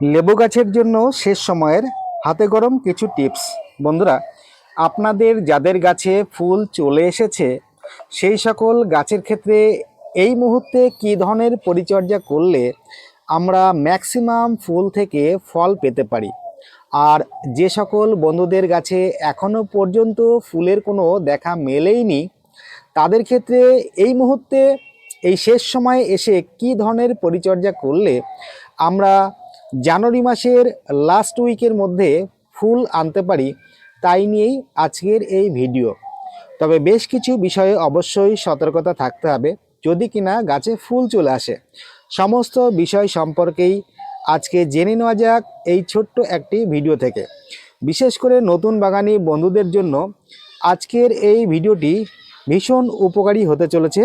লেবু গাছের জন্য শেষ সময়ের হাতে গরম কিছু টিপস। বন্ধুরা, আপনাদের যাদের গাছে ফুল চলে এসেছে, সেই সকল গাছের ক্ষেত্রে এই মুহূর্তে কী ধরনের পরিচর্যা করলে আমরা ম্যাক্সিমাম ফুল থেকে ফল পেতে পারি? আর যে সকল বন্ধুদের গাছে এখনও পর্যন্ত ফুলের কোনো দেখা মেলেইনি, তাদের ক্ষেত্রে এই মুহূর্তে, এই শেষ সময়ে এসে কি ধরনের পরিচর্যা করলে আমরা জানুয়ারি মাসের লাস্ট উইকের মধ্যে ফুল আনতে পারি, তাই নিয়েই আজকের এই ভিডিও তবে বেশ কিছু বিষয়ে অবশ্যই সতর্কতা থাকতে হবে, যদি কিনা গাছে ফুল চলে আসে। সমস্ত বিষয় সম্পর্কেই আজকে জেনে নেওয়া যাক এই ছোট্ট একটি ভিডিও থেকে। বিশেষ করে নতুন বাগানি বন্ধুদের জন্য আজকের এই ভিডিওটি ভীষণ উপকারী হতে চলেছে,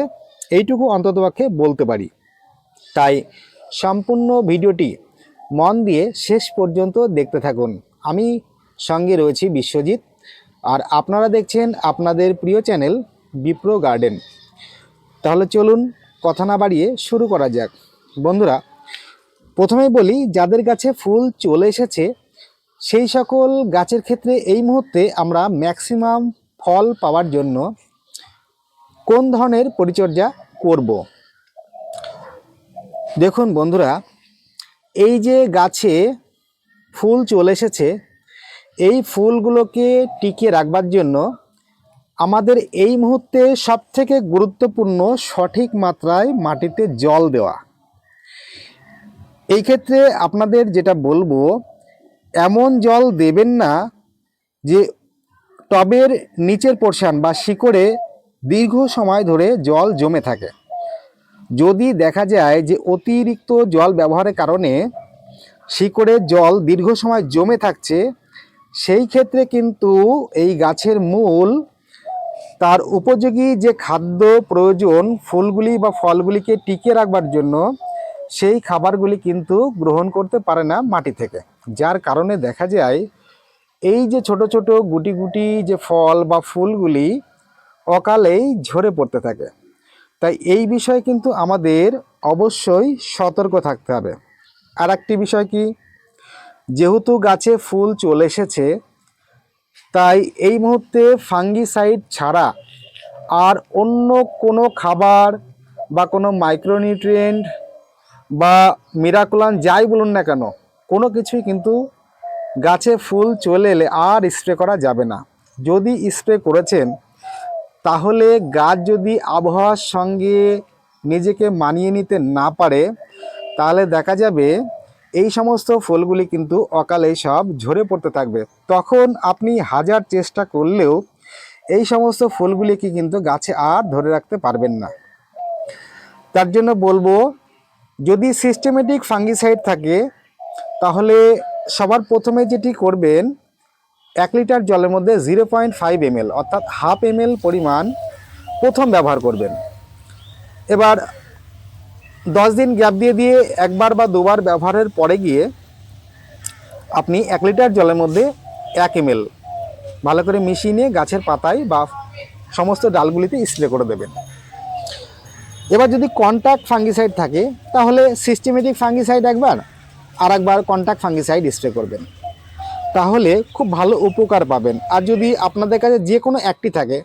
এইটুকু অন্ততপক্ষে বলতে পারি। তাই সম্পূর্ণ ভিডিওটি মন দিয়ে শেষ পর্যন্ত দেখতে থাকুন। আমি সঙ্গে রয়েছি বিশ্বজিৎ। আর আপনারা দেখছেন আপনাদের প্রিয় চ্যানেল বিপ্রো গার্ডেন। তাহলে চলুন কথা না বাড়িয়ে শুরু করা যাক। বন্ধুরা, প্রথমেই বলি, যাদের কাছে ফুল চলে এসেছে, সেই সকল গাছের ক্ষেত্রে এই মুহূর্তে আমরা ম্যাক্সিমাম ফল পাওয়ার জন্য কোন ধরনের পরিচর্যা করব? দেখুন বন্ধুরা এই যে গাছে ফুল চলে এসেছে, এই ফুলগুলোকে টিকিয়ে রাখবার জন্য আমাদের এই মুহূর্তে সবথেকে গুরুত্বপূর্ণ সঠিক মাত্রায় মাটিতে জল দেওয়া। এই ক্ষেত্রে আপনাদের যেটা বলব, এমন জল দেবেন না যে টবের নিচের পোর্শন বা শিকড়ে দীর্ঘ সময় ধরে জল জমে থাকে। যদি দেখা যায় যে অতিরিক্ত জল ব্যবহারের কারণে শিকড়ে জল দীর্ঘ সময় জমে থাকছে, সেই ক্ষেত্রে কিন্তু এই গাছের মূল, তার উপযোগী যে খাদ্য প্রয়োজন, ফুলগুলি বা ফলগুলিকে টিকিয়ে রাখবার জন্য, সেই খাবারগুলি কিন্তু গ্রহণ করতে পারে না মাটি থেকে। যার কারণে দেখা যায়, এই যে ছোট ছোট গুটি গুটি যে ফল বা ফুলগুলি অকালেই ঝরে পড়তে থাকে। তাই এই বিষয়ে কিন্তু আমাদের অবশ্যই সতর্ক থাকতে হবে। আর একটি বিষয় কি? যেহেতু গাছে ফুল চলে এসেছে, তাই এই মুহূর্তে ফাঙ্গিসাইড ছাড়া আর অন্য কোনো খাবার বা কোনো মাইক্রোনিউট্রিয়েন্ট বা মিরাকুলান যাই বলুন না কেন, কোনো কিছুই কিন্তু গাছে ফুল চলে এলে আর স্প্রে করা যাবে না। যদি স্প্রে করেছেন তাহলে গাছ যদি আবহাওয়ার সঙ্গে নিজেকে মানিয়ে নিতে না পারে, তাহলে দেখা যাবে এই সমস্ত ফুলগুলি কিন্তু অকালেই সব ঝরে পড়তে থাকবে। তখন আপনি হাজার চেষ্টা করলেও এই সমস্ত ফুলগুলিকে কিন্তু গাছে আর ধরে রাখতে পারবেন না। তার জন্য বলব, যদি সিস্টেমেটিক ফাঙ্গিসাইড থাকে, তাহলে সবার প্রথমে যেটি করবেন এক লিটার জলের মধ্যে জিরো পয়েন্ট ফাইভ এমএল, অর্থাৎ হাফ এমএল পরিমাণ প্রথম ব্যবহার করবেন। এবার দশ দিন গ্যাপ দিয়ে দিয়ে একবার বা দুবার ব্যবহারের পরে গিয়ে আপনি এক লিটার জলের মধ্যে এক এমএল ভালো করে মিশিয়ে নিয়ে গাছের পাতায় বা সমস্ত ডালগুলিতে স্প্রে করে দেবেন। এবার যদি কন্ট্যাক্ট ফাঙ্গিসাইড থাকে, তাহলে সিস্টেমেটিক ফাঙ্গিসাইড একবার আর একবার কন্ট্যাক্ট ফাঙ্গিসাইড স্প্রে করবেন। তাহলে খুব ভালো উপকার পাবেন। আর যদি আপনাদের কাছে যে কোনো একটি থাকে,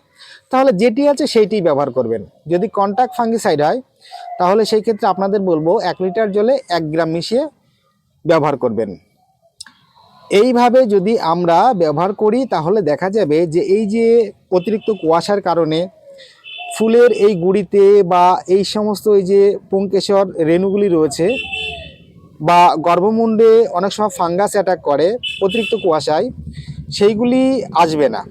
তাহলে যেটি আছে সেইটি ব্যবহার করবেন। যদি কন্ট্যাক্ট ফাঙ্গিসাইড হয়, তাহলে সেই ক্ষেত্রে আপনাদের বলব এক লিটার জলে এক গ্রাম মিশিয়ে ব্যবহার করবেন। এইভাবে যদি আমরা ব্যবহার করি, তাহলে দেখা যাবে যে এই যে অতিরিক্ত কুয়াশার কারণে ফুলের এই গুড়িতে বা এই সমস্ত এই যে পুঙ্কেশ্বর রেণুগুলি রয়েছে বা গর্ভমুণ্ডে অনেক সময় ফাঙ্গাস অ্যাটাক করে, অতিরিক্ত কুয়াশায়, সেইগুলি আসবে না।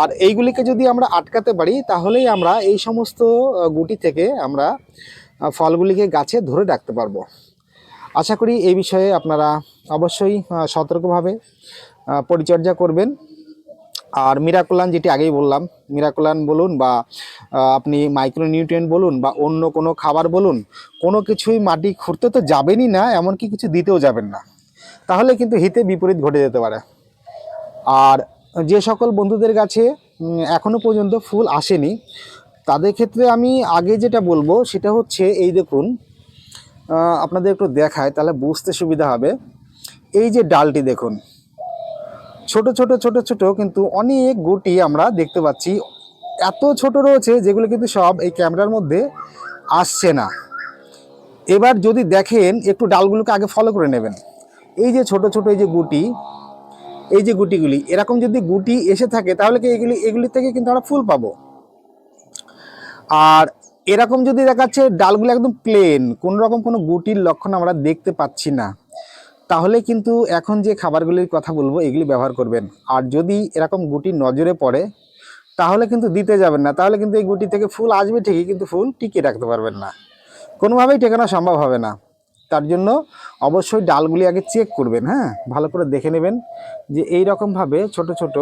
আর এইগুলিকে যদি আমরা আটকাতে পারি, তাহলেই আমরা এই সমস্ত গুটি থেকে আমরা ফলগুলিকে গাছে ধরে রাখতে পারব। আশা করি এই বিষয়ে আপনারা অবশ্যই সতর্কভাবে পরিচর্যা করবেন। আর মিরাকুলান যেটি আগেই বললাম মিরাকুলান বলুন বা আপনি মাইক্রোনিউট্রিয়েন্ট বলুন বা অন্য কোনো খাবার বলুন কোনো কিছুই মাটি খুঁড়তে তো যাবেনই না এমনকি কিছু দিতেও যাবেন না। তাহলে কিন্তু হিতে বিপরীত ঘটে যেতে পারে। আর যে সকল বন্ধুদের কাছে উম, এখনও পর্যন্ত ফুল আসেনি তাদের ক্ষেত্রে আমি আগে যেটা বলব সেটা হচ্ছে এই দেখুন আপনাদের একটু দেখায় তাহলে বুঝতে সুবিধা হবে। এই যে ডালটি দেখুন ছোট ছোট ছোট ছোট কিন্তু অনেক গুটি আমরা দেখতে পাচ্ছি। এত ছোট রয়েছে যেগুলো কিন্তু সব এই ক্যামেরার মধ্যে আসছে না। এবার যদি দেখেন, একটু ডালগুলোকে আগে ফলো করে নেবেন। এই যে ছোট ছোট এই যে গুটি, এই যে গুটিগুলি, এরকম যদি গুটি এসে থাকে, তাহলে কি এগুলি এগুলি থেকে কিন্তু আমরা ফুল পাবো। আর এরকম যদি দেখাচ্ছে, ডালগুলো একদম প্লেন কোনো রকম কোনো গুটির লক্ষণ আমরা দেখতে পাচ্ছি না। তাহলে কিন্তু এখন যে খাবারগুলির কথা বলব, এগুলি ব্যবহার করবেন। আর যদি এরকম গুটি নজরে পড়ে, তাহলে কিন্তু দিতে যাবেন না। তাহলে কিন্তু এই গুটি থেকে ফুল আসবে ঠিকই, কিন্তু ফুল টিকিয়ে রাখতে পারবেন না। কোনোভাবেই টেকানো সম্ভব হবে না। তার জন্য অবশ্যই ডালগুলি আগে চেক করবেন হ্যাঁ? ভালো করে দেখে নেবেন যে এই রকমভাবে ছোট ছোট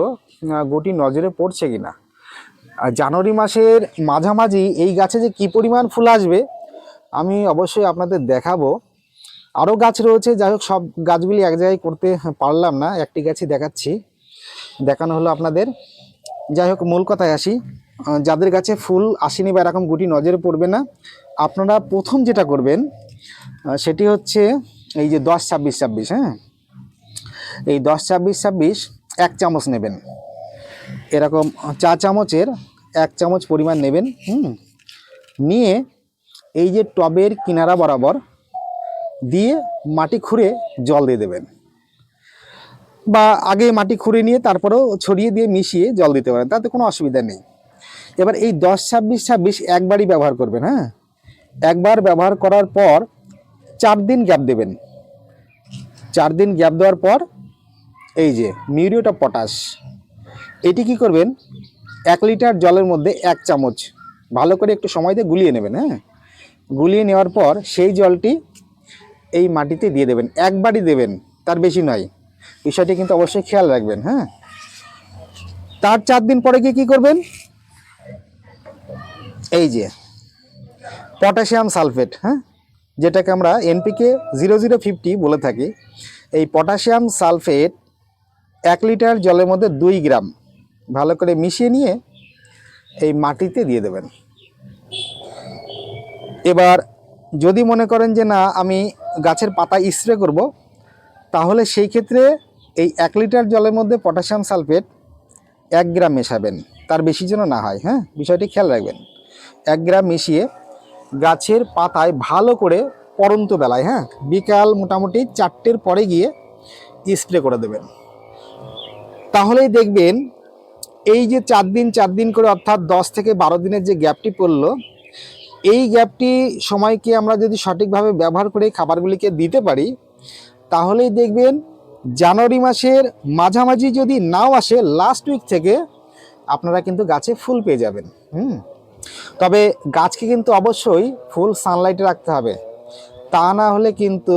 গুটি নজরে পড়ছে কিনা। আর জানুয়ারি মাসের মাঝামাঝি এই গাছে যে কি পরিমাণ ফুল আসবে, আমি অবশ্যই আপনাদের দেখাবো। আরও গাছ রয়েছে, যাই হোক সব গাছগুলি এক জায়গায় করতে পারলাম না, একটি গাছই দেখাচ্ছি। দেখানো হলো আপনাদের। যাই হোক, মূল কথায় আসি। যাদের গাছে ফুল আসেনি বা এরকম গুটি নজরে পড়বে না, আপনারা প্রথম যেটা করবেন সেটি হচ্ছে এই যে দশ, ছাব্বিশ ছাব্বিশ হ্যাঁ? এই দশ, ছাব্বিশ ছাব্বিশ এক চামচ নেবেন। এরকম চা চামচের এক চামচ পরিমাণ নেবেন, হুম? নিয়ে এই যে টবের কিনারা বরাবর দিয়ে মাটি খুঁড়ে জল দিয়ে দেবেন। বা আগে মাটি খুঁড়ে নিয়ে তারপরেও ছড়িয়ে দিয়ে মিশিয়ে জল দিতে পারেন, তাতে কোনো অসুবিধা নেই। এবার এই দশ, ছাব্বিশ ছাব্বিশ একবারই ব্যবহার করবেন হ্যাঁ? একবার ব্যবহার করার পর চার দিন গ্যাপ দেবেন। চার দিন গ্যাপ দেওয়ার পর এই যে মিউরিওটা পটাশ, এটি কি করবেন? এক লিটার জলের মধ্যে এক চামচ ভালো করে একটু সময় দিয়ে গুলিয়ে নেবেন হ্যাঁ? গুলিয়ে নেওয়ার পর সেই জলটি এই মাটিতে দিয়ে দেবেন, একবারই দেবেন, তার বেশি নয়। বিষয়টি কিন্তু অবশ্যই খেয়াল রাখবেন হ্যাঁ? তার চার দিন পরে গিয়ে কী করবেন? এই যে, পটাশিয়াম সালফেট হ্যাঁ? যেটাকে আমরা এনপিকে জিরো জিরো ফিফটি বলে থাকি। এই পটাশিয়াম সালফেট এক লিটার জলের মধ্যে দুই গ্রাম ভালো করে মিশিয়ে নিয়ে এই মাটিতে দিয়ে দেবেন। এবার যদি মনে করেন যে না, আমি গাছের পাতা স্প্রে করব। তাহলে সেই ক্ষেত্রে এই এক লিটার জলের মধ্যে পটাশিয়াম সালফেট এক গ্রাম মেশাবেন। তার বেশি যেন না হয় হ্যাঁ? বিষয়টি খেয়াল রাখবেন। এক গ্রাম মিশিয়ে গাছের পাতায় ভালো করে পরন্ত বেলায় হ্যাঁ? বিকাল মোটামুটি চারটের পরে গিয়ে স্প্রে করে দেবেন। তাহলেই দেখবেন এই যে চার দিন চার দিন করে অর্থাৎ দশ থেকে বারো দিনের যে গ্যাপটি পড়ল এই গ্যাপটি সময়কে আমরা যদি সঠিকভাবে ব্যবহার করে খাবারগুলিকে দিতে পারি, তাহলেই দেখবেন জানুয়ারি মাসের মাঝামাঝি যদি নাও আসে লাস্ট উইক থেকে আপনারা কিন্তু গাছে ফুল পেয়ে যাবেন, হুম? তবে গাছকে কিন্তু অবশ্যই ফুল সানলাইটে রাখতে হবে। তা না হলে কিন্তু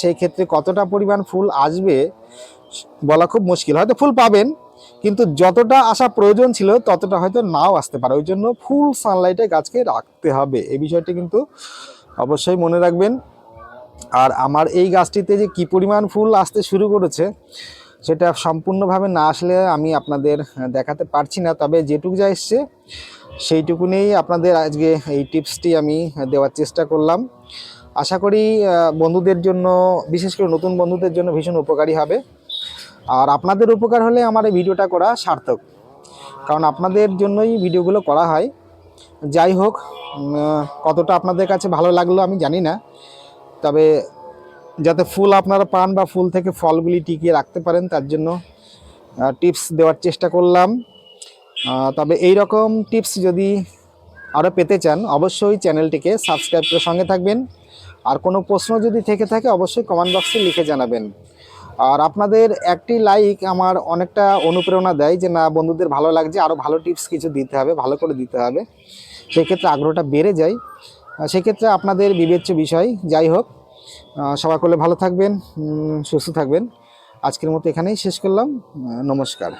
সেই ক্ষেত্রে কতটা পরিমাণ ফুল আসবে বলা খুব মুশকিল। হয়তো ফুল পাবেন কিন্তু যতটা আসা প্রয়োজন ছিল, ততটা হয়তো নাও আসতে পারে। ওই জন্য ফুল সানলাইটে গাছকে রাখতে হবে। এই বিষয়টি কিন্তু অবশ্যই মনে রাখবেন। আর আমার এই গাছটিতে যে কি পরিমাণ ফুল আসতে শুরু করেছে, সেটা সম্পূর্ণভাবে না আসলে আমি আপনাদের দেখাতে পারছি না। তবে যেটুকু যা এসছে, সেইটুকুনেই আপনাদের আজকে এই টিপসটি আমি দেওয়ার চেষ্টা করলাম। আশা করি বন্ধুদের জন্য, বিশেষ করে নতুন বন্ধুদের জন্য ভীষণ উপকারী হবে। আর আপনাদের উপকার হলে আমার এই ভিডিওটা করা সার্থক। কারণ আপনাদের জন্যই ভিডিওগুলো করা হয়। যাই হোক কতটা আপনাদের কাছে ভালো লাগল আমি জানি না। তবে যাতে ফুল আপনারা পান বা ফুল থেকে ফলগুলি টিকিয়ে রাখতে পারেন, তার জন্য টিপস দেওয়ার চেষ্টা করলাম। তবে এই রকম টিপস যদি আরও পেতে চান, অবশ্যই চ্যানেলটিকে সাবস্ক্রাইব করে সঙ্গে থাকবেন। আর কোনো প্রশ্ন যদি থেকে থাকে, অবশ্যই কমেন্ট বক্সে লিখে জানাবেন। আর আপনাদের একটি লাইক আমার অনেকটা অনুপ্রেরণা দেয় যে, না, বন্ধুদের ভালো লাগছে আরও ভালো টিপস কিছু দিতে হবে, ভালো করে দিতে হবে। সেক্ষেত্রে আগ্রহটা বেড়ে যায়। সেক্ষেত্রে আপনাদের বিবেচ্য বিষয়, যাই হোক সবাই করলে ভালো থাকবেন সুস্থ থাকবেন। আজকের মতো এখানেই শেষ করলাম। নমস্কার।